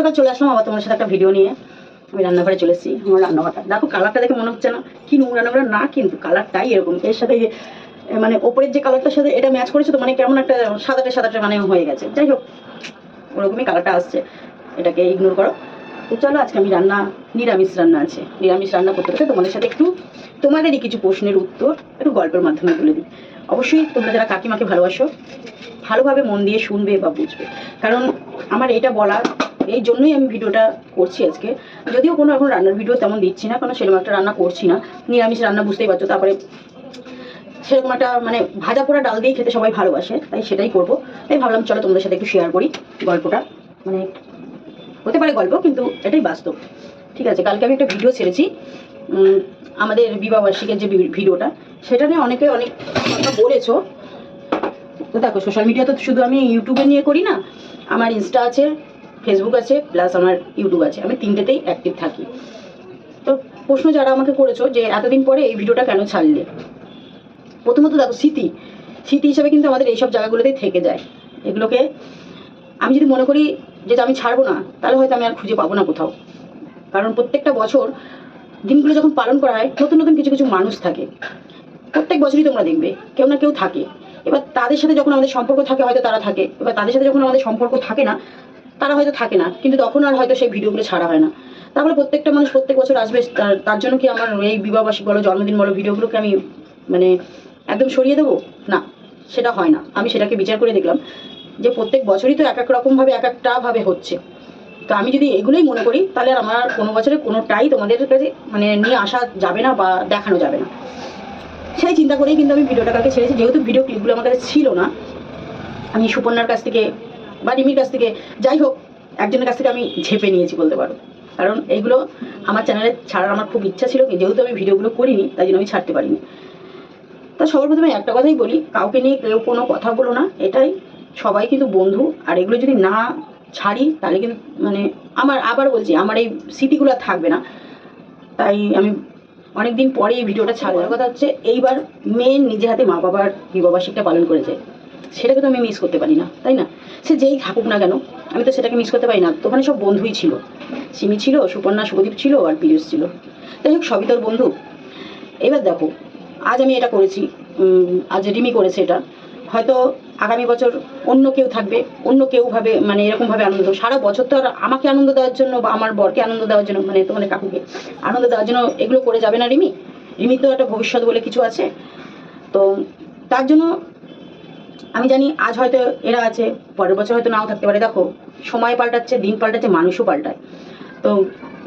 সকাল চলে আসলাম, আবার তোমার সাথে একটা ভিডিও নিয়ে আমি রান্নাঘরে চলে এসেছি, আমার রান্নাঘরটা। দেখো কালারটা দেখে মনে হচ্ছে না কি নোংরা নোংরা, না কিন্তু কালারটাই এরকম। এর সাথে মানে ওপরের যে কালারটার সাথে এটা ম্যাচ করেছে তো মানে কেমন একটা সাদাটে সাদাটে মানে হয়ে গেছে। যাই হোক, ওরকমই কালারটা আসছে। এটাকে ইগনোর করো। তো চলো, আজকে আমি রান্না, নিরামিষ রান্না আছে। নিরামিষ রান্না করতে করতে তোমাদের সাথে একটু, তোমাদেরই কিছু প্রশ্নের উত্তর একটু গল্পের মাধ্যমে বলে দিই। অবশ্যই তোমরা যারা কাকিমাকে ভালোবাসো, ভালোভাবে মন দিয়ে শুনবে বা বুঝবে। কারণ আমার এটা বলার এই জন্যই আমি ভিডিওটা করছি আজকে। যদিও কোনো এখন রান্নার ভিডিও তেমন দিচ্ছি না, কারণ সেরকম একটা রান্না করছি না। নিরামিষ রান্না বুঝতেই পারছ, তারপরে সেরকম একটা মানে ভাজা পোড়া ডাল দিয়ে খেতে সবাই ভালোবাসে, তাই সেটাই করব। তাই ভাবলাম চলো তোমাদের সাথে একটু শেয়ার করি গল্পটা। মানে হতে পারে গল্প, কিন্তু এটাই বাস্তব। ঠিক আছে, কালকে আমি একটা ভিডিও ছেড়েছি আমাদের বিবাহবার্ষিকের যে ভিডিওটা, সেটা নিয়ে অনেকে অনেক কথা বলেছ। তো দেখো সোশ্যাল মিডিয়া তো শুধু আমি ইউটিউবে নিয়ে করি না, আমার ইনস্টা আছে ফেসবুক আছে প্লাস আমার ইউটিউব আছে। আমি তিনটেতেই অ্যাক্টিভ থাকি। তো প্রশ্ন যারা আমাকে করেছ যে এতদিন পরে এই ভিডিওটা কেন ছাড়লে? প্রথমত দেখো, স্মৃতি। স্মৃতি হিসাবে কিন্তু আমাদের এইসব জায়গাগুলোতেই থেকে যায়। এগুলোকে আমি যদি মনে করি যে আমি ছাড়বো না, তাহলে হয়তো আমি আর খুঁজে পাবো না কোথাও। কারণ প্রত্যেকটা বছর দিনগুলো যখন পালন করা হয়, নতুন নতুন কিছু কিছু মানুষ থাকে। প্রত্যেক বছরই তোমরা দেখবে, কেউ না কেউ থাকে। এবার তাদের সাথে যখন আমাদের সম্পর্ক থাকে, হয়তো তারা থাকে। এবার তাদের সাথে যখন আমাদের সম্পর্ক থাকে না তারা হয়তো থাকে না, কিন্তু তখন আর হয়তো সেই ভিডিওগুলো ছাড়া হয় না। তারপরে প্রত্যেকটা মানুষ প্রত্যেক বছর আসবে, তার জন্য কি আমার এই বিবাহবার্ষিক বলো, জন্মদিন বলো, ভিডিওগুলোকে আমি মানে একদম সরিয়ে দেবো? না, সেটা হয় না। আমি সেটাকে বিচার করে দেখলাম যে প্রত্যেক বছরই তো এক এক রকমভাবে, এক একটা ভাবে হচ্ছে। তো আমি যদি এগুলোই মনে করি, তাহলে আর আমার কোনো বছরে কোনোটাই তোমাদের কাছে মানে নিয়ে আসা যাবে না বা দেখানো যাবে না। সেই চিন্তা করেই কিন্তু আমি ভিডিওটা কালকে ছেড়েছি। যেহেতু ভিডিও ক্লিপগুলো আমার কাছে ছিল না, আমি সুপর্ণার কাছ থেকে বা রিমির কাছ থেকে, যাই হোক, একজনের কাছ থেকে আমি ঝেপে নিয়েছি বলতে পারো। কারণ এইগুলো আমার চ্যানেলে ছাড়ার আমার খুব ইচ্ছা ছিল, যেহেতু আমি ভিডিওগুলো করিনি, তাই জন্য আমি ছাড়তে পারিনি। তা সবার প্রথমে একটা কথাই বলি, কাউকে নিয়ে কেউ কোনো কথা বলো না, এটাই সবাই কিন্তু বন্ধু। আর এগুলো যদি না ছাড়ি, তাহলে কিন্তু মানে আমার, আবার বলছি, আমার এই স্মৃতিগুলো থাকবে না। তাই আমি অনেকদিন পরে এই ভিডিওটা ছাড়ার কথা হচ্ছে, এইবার মেয়ের নিজে হাতে মা বাবার বিবাহবার্ষিকটা পালন করেছে। সেটাকে তো আমি মিস করতে পারি না, তাই না? সে যেই থাকুক না কেন, আমি তো সেটাকে মিস করতে পারি না। ওখানে সব বন্ধুই ছিল। সিমি ছিল, সুপর্ণা শুভদীপ ছিল আর পীযুষ ছিল। যাই হোক, সবই তোর বন্ধু। এবার দেখো, আজ আমি এটা করেছি আজ রিমি করেছে এটা। হয়তো আগামী বছর অন্য কেউ থাকবে, অন্য কেউ ভাবে মানে এরকমভাবে আনন্দ। সারা বছর তো আর আমাকে আনন্দ দেওয়ার জন্য বা আমার বরকে আনন্দ দেওয়ার জন্য মানে তোমাদের কাকুকে আনন্দ দেওয়ার জন্য এগুলো করে যাবে না রিমি। রিমি তো একটা ভবিষ্যৎ বলে কিছু আছে। তো তার জন্য আমি জানি আজ হয়তো এরা আছে, পরের বছর হয়তো নাও থাকতে পারে। দেখো, সময় পাল্টাচ্ছে, দিন পাল্টাচ্ছে, মানুষও পাল্টায়। তো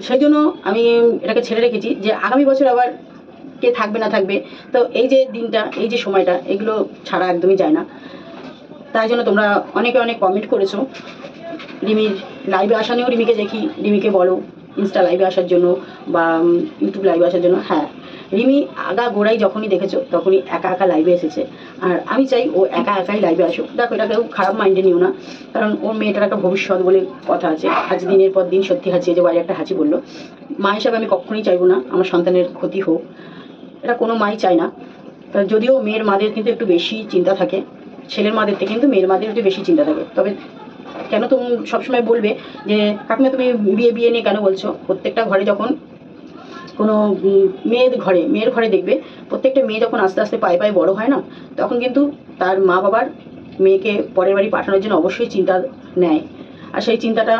সেই জন্য আমি এটাকে ছেড়ে রেখেছি যে আগামী বছর আবার কে থাকবে, না থাকবে, তো এই যে দিনটা, এই যে সময়টা, এগুলো ছাড়া একদমই যায় না। তাই জন্য তোমরা অনেকে অনেক কমেন্ট করেছ। রিমির লাইভে আসা নিয়েও রিমিকে দেখি। রিমিকে বলো ইনস্টা লাইভে আসার জন্য বা ইউটিউব লাইভে আসার জন্য। হ্যাঁ রিমি আগা গোড়াই যখনই দেখেছ, তখনই একা একা লাইভে এসেছে। আর আমি চাই ও একা একাই লাইভে আসুক। দেখো এটা কেউ খারাপ মাইন্ডে নিও না, কারণ ওর মেয়েটার একটা ভবিষ্যৎ বলে কথা আছে। আজ দিনের পর দিন সত্যি হাঁচিয়ে যে বাইরে একটা হাঁচি বলল, মা হিসাবে আমি কখনোই চাইব না, আমার সন্তানের ক্ষতি হোক। এটা কোনো মাই চায় না। যদিও মেয়ের মাদের কিন্তু একটু বেশি চিন্তা থাকে, ছেলের মাদের থেকে কিন্তু মেয়ের মাদের একটু বেশি চিন্তা থাকে। তবে কেন তুমি সবসময় বলবে যে, কাকিমা তুমি বিয়ে বিয়ে নিয়ে কেন বলছো? প্রত্যেকটা ঘরে যখন কোনো মেয়ের ঘরে মেয়ের ঘরে দেখবে। প্রত্যেকটা মেয়ে যখন আস্তে আস্তে পায়ে পায়ে বড় হয় না, তখন কিন্তু তার মা বাবার মেয়েকে পরের বাড়ি পাঠানোর জন্য অবশ্যই চিন্তা নেয়। আর সেই চিন্তাটা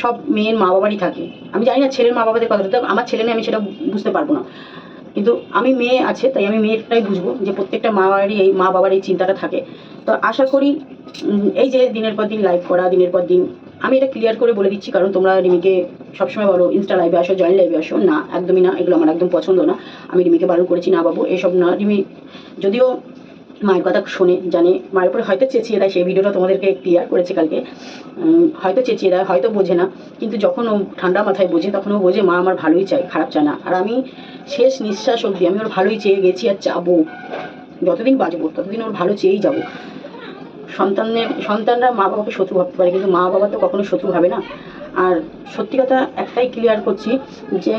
সব মেয়ের মা বাবারই থাকে। আমি জানি না ছেলের মা বাবাদের তবে আমার ছেলে নিয়ে আমি সেটা বুঝতে পারব না। কিন্তু আমি মেয়ে আছে, তাই আমি মেয়েটাই বুঝব যে প্রত্যেকটা মা বাবারই এই, মা বাবার এই চিন্তাটা থাকে। তো আশা করি এই যে দিনের পর দিন লাইভ করা, দিনের পর দিন আমি এটা ক্লিয়ার করে বলে দিচ্ছি, কারণ তোমরা রিমিকে সবসময় বলো ইনস্টা লাইভে আসো জয়েন্ট লাইভে আসো। না, একদমই না, এগুলো আমার একদম পছন্দ না। আমি রিমিকে বারণ করেছি, না বাবু, এসব না। রিমি, যদিও মায়ের কথা শোনে, জানে, মায়ের উপরে হয়তো চেঁচিয়ে দেয়, সেই ভিডিওটা তোমাদেরকে ক্লিয়ার করেছে কালকে। হয়তো চেঁচিয়ে দেয়, হয়তো বোঝে না, কিন্তু যখন ও ঠান্ডা মাথায় বোঝে, তখন ও বোঝে, মা আমার ভালোই চায়, খারাপ চায় না। আর আমি শেষ নিঃশ্বাস অবধি আমি ওর ভালোই চেয়ে গেছি আর চাবো যতদিন বাঁচবো, ততদিন ওর ভালো চেয়েই যাব। সন্তানের সন্তানরা মা বাবাকে শত্রু ভাবতে পারে, কিন্তু মা বাবা তো কখনো শত্রু ভাবে না। আর সত্যি কথা একটাই ক্লিয়ার করছি যে,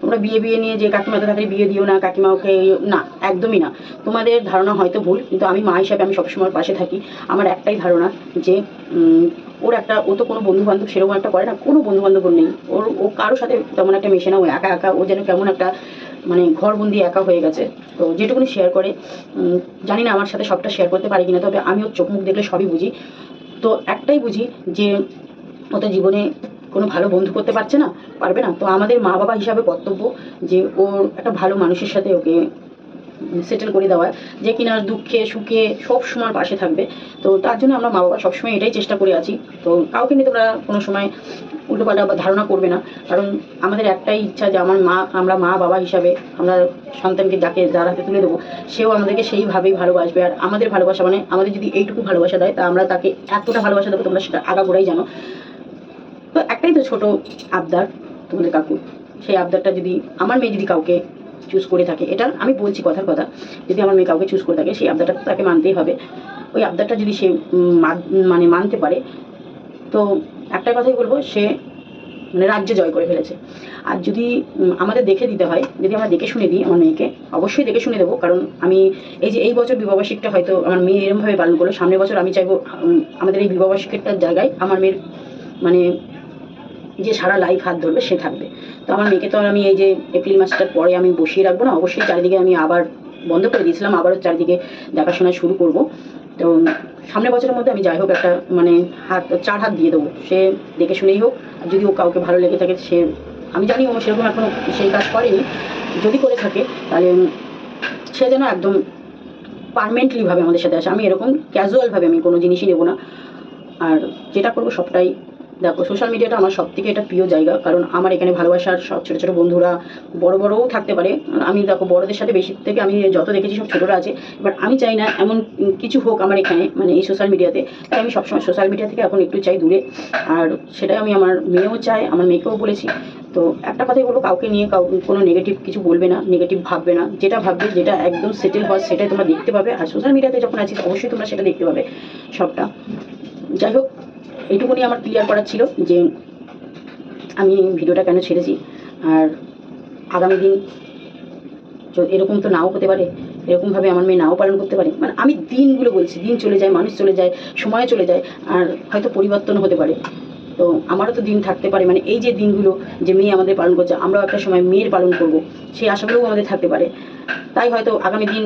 তোমরা বিয়ে বিয়ে নিয়ে যে কাকিমা তো তাড়াতাড়ি বিয়ে দিও না, কাকিমা ওকে না, একদমই না। তোমাদের ধারণা হয়তো ভুল, কিন্তু আমি মা হিসাবে আমি সবসময় পাশে থাকি। আমার একটাই ধারণা যে ওর একটা, ও তো কোনো বন্ধু বান্ধব সেরকম একটা করে না, কোনো বন্ধু বান্ধব নেই। ওর, ও কারোর সাথে তেমন একটা মেশে না, ও একা একা, ও যেন কেমন একটা মানে ঘরবন্দি একা হয়ে গেছে। তো যেটুকুনি শেয়ার করে জানি না আমার সাথে সবটা শেয়ার করতে পারি কিনা, তবে আমি ওর চোখ মুখ দেখলে সবই বুঝি। তো একটাই বুঝি যে, ও তো জীবনে কোনো ভালো বন্ধু করতে পারছে না, পারবে না। তো আমাদের মা বাবা হিসাবে কর্তব্য যে ওর একটা ভালো মানুষের সাথে ওকে সেটেল করে দেওয়া, যে কিনা দুঃখে, সুখে সব সময় পাশে থাকবে। তো তার জন্য আমরা মা বাবা সবসময় এটাই চেষ্টা করে আছি। তো কাউকে নিয়ে তোমরা কোনো সময় উল্টোপাল্টা ধারণা করবে না। কারণ আমাদের একটাই ইচ্ছা যে আমার মা, আমরা মা বাবা হিসাবে আমরা সন্তানকে যাকে যার হাতে তুলে দেবো, সেও আমাদেরকে সেইভাবেই ভালোবাসবে। আর আমাদের ভালোবাসা মানে আমাদের যদি এইটুকু ভালোবাসা দেয়, তা আমরা তাকে এতটা ভালোবাসা দেবো, তোমরা সেটা আগাগোড়াই জানো। তো একটাই তো ছোট আবদার তোমাদের কাকু। সেই আবদারটা যদি আমার মেয়ে যদি কাউকে চুজ করে থাকে, এটা আমি বলছি কথার কথা, যদি আমার মেয়ে কাউকে চুজ করে থাকে, সেই আবদারটা তাকে মানতেই হবে। ওই আবদারটা যদি সে মানে মানতে পারে, তো একটা কথাই বলব, সে মানে রাজ্য জয় করে ফেলেছে। আর যদি আমাদের দেখে দিতে হয়, যদি আমরা দেখে শুনে দিই আমার মেয়েকে, অবশ্যই দেখে শুনে দেবো, কারণ আমি এই যে এই বছর বিবাহবার্ষিকটা হয়তো আমার মেয়ে এরমভাবে পালন করল, সামনের বছর আমি চাইব আমাদের এই বিবাহবার্ষিকটার জায়গায় আমার মেয়ের মানে যে সারা লাইফ হাত ধরবে, সে থাকবে। তো আমার মেয়েকে তো আমি এই যে এপ্রিল মাসটার পরে আমি বসিয়ে রাখব না, অবশ্যই চারিদিকে আমি আবার বন্ধ করে দিয়েছিলাম, আবারও চারিদিকে দেখাশোনা শুরু করব। তো সামনের বছরের মধ্যে আমি যাই হোক একটা মানে হাত, চার হাত দিয়ে দেবো। সে দেখে শুনেই হোক যদি ও কাউকে ভালো লেগে থাকে, সে আমি জানি ও সেরকম এখনও সেই কাজ করেনি। যদি করে থাকে, তাহলে সে যেন একদম পারমানেন্টলিভাবে আমাদের সাথে আসে। আমি এরকম ক্যাজুয়ালভাবে আমি কোনো জিনিসই নেব না। আর যেটা করব সবটাই দেখো সোশ্যাল মিডিয়াটা আমার সব থেকে একটা প্রিয় জায়গা, কারণ আমার এখানে ভালোবাসার সব ছোটো ছোটো বন্ধুরা বড় বড়ও থাকতে পারে। আমি দেখো, বড়দের সাথে বেশি থেকে আমি যত দেখেছি সব ছোটোরা আছে বাট আমি চাই না এমন কিছু হোক আমার এখানে মানে এই সোশ্যাল মিডিয়াতে তাই আমি সবসময় সোশ্যাল মিডিয়া থেকে এখন একটু চাই দূরে, আর সেটাই আমি আমার মেয়েও চাই আমার মেয়েকেও বলেছি। তো একটা কথাই বলব, কাউকে নিয়ে কাউ, কোনো নেগেটিভ কিছু বলবে না নেগেটিভ ভাববে না, যেটা ভাববে যেটা একদম সেটেল হয় সেটাই তোমরা দেখতে পাবে। আর সোশ্যাল মিডিয়াতে যখন আছিস, অবশ্যই তোমরা সেটা দেখতে পাবে সবটা। যাই হোক এইটুকুনি আমার ক্লিয়ার করার ছিল যে আমি ভিডিওটা কেন ছেড়েছি। আর আগামী দিন এরকম তো নাও হতে পারে, এরকমভাবে আমার মেয়ে নাও পালন করতে পারে। মানে আমি দিনগুলো বলছি, দিন চলে যায়, মানুষ চলে যায়, সময় চলে যায়, আর হয়তো পরিবর্তন হতে পারে। তো আমারও তো দিন থাকতে পারে মানে এই যে দিনগুলো যে মেয়ে আমাদের পালন করছে, আমরাও একটা সময় মেয়ের পালন করব, সেই আশাগুলোও আমাদের থাকতে পারে। তাই হয়তো আগামী দিন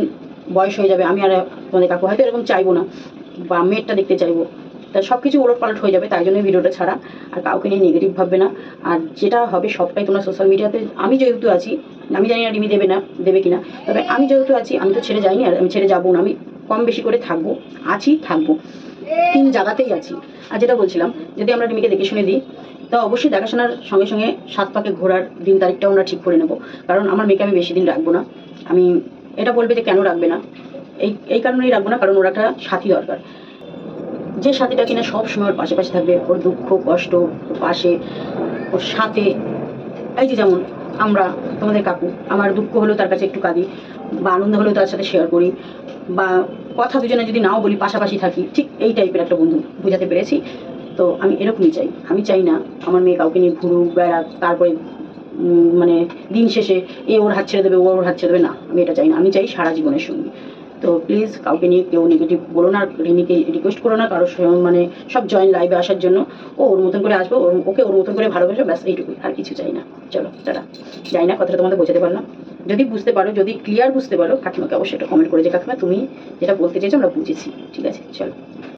বয়স হয়ে যাবে, আমি আর তোমাদের কাকু হয়তো এরকম চাইব না, বা মেয়েরটা দেখতে চাইব। তা সব কিছু ওলট পালট হয়ে যাবে, তাই জন্য ভিডিওটা ছাড়া। আর কাউকে নিয়ে নেগেটিভ ভাববে না। আর যেটা হবে সবটাই তোমরা সোশ্যাল মিডিয়াতে আমি যেহেতু আছি, আমি জানি না রিমি দেবে না, দেবে কিনা, তবে আমি যেহেতু আছি, আমি তো ছেড়ে যাইনি আর আমি ছেড়ে যাব না, আমি কম বেশি করে থাকব, আছি, থাকব, তিন জায়গাতেই আছি। আর যেটা বলছিলাম, যদি আমরা রিমিকে দেখে শুনে দিই, তা অবশ্যই দেখাশোনার সঙ্গে সঙ্গে সাত পাকে ঘোরার দিন তারিখটাও আমরা ঠিক করে নেব। কারণ আমার মেয়েকে আমি বেশি দিন রাখব না। আমি, এটা বলবে যে কেন রাখবে না? এই এই কারণেই রাখব না, কারণ ওর একটা সাথী দরকার। যে সাথীটা কিনা সব সময় ওর পাশে পাশে থাকবে, ওর দুঃখ, কষ্ট, ওর পাশে, ওর সাথে। এই যে যেমন আমরা, তোমাদের কাকু, আমার দুঃখ হলেও তার কাছে একটু কাঁদি, বা আনন্দ হলেও তার সাথে শেয়ার করি, বা কথা দুজনে যদি নাও বলি, পাশাপাশি থাকি, ঠিক এই টাইপের একটা বন্ধু বোঝাতে পেরেছি। তো আমি এরকমই চাই। আমি চাই না আমার মেয়ে কাউকে নিয়ে ঘুরুক, বেড়াক, তারপরে মানে দিন শেষে এ ওর হাত ছেড়ে দেবে, ও ওর হাত ছেড়ে দেবে, না। আমি এটা চাই না। আমি চাই সারা জীবনের সঙ্গী। তো প্লিজ কাউকে নিয়ে কেউ নেগেটিভ বলো না রিনিকে রিকোয়েস্ট করো না, কারও মানে সব জয়েন লাইভে আসার জন্য। ও ওর মতন করে আসব ওকে ওর মতন করে ভালোবাসো ব্যাস এইটুকুই, আর কিছু চাই না। চলো, টাটা। যাই না কথাটা তোমাদের বোঝাতে পারলাম। যদি বুঝতে পারো, যদি ক্লিয়ার বুঝতে পারো, কাকিমাকে অবশ্যই একটা কমেন্ট করে যে, কাকিমা, তুমি যেটা বলতে চেয়েছো, আমরা বুঝেছি। ঠিক আছে, চলো।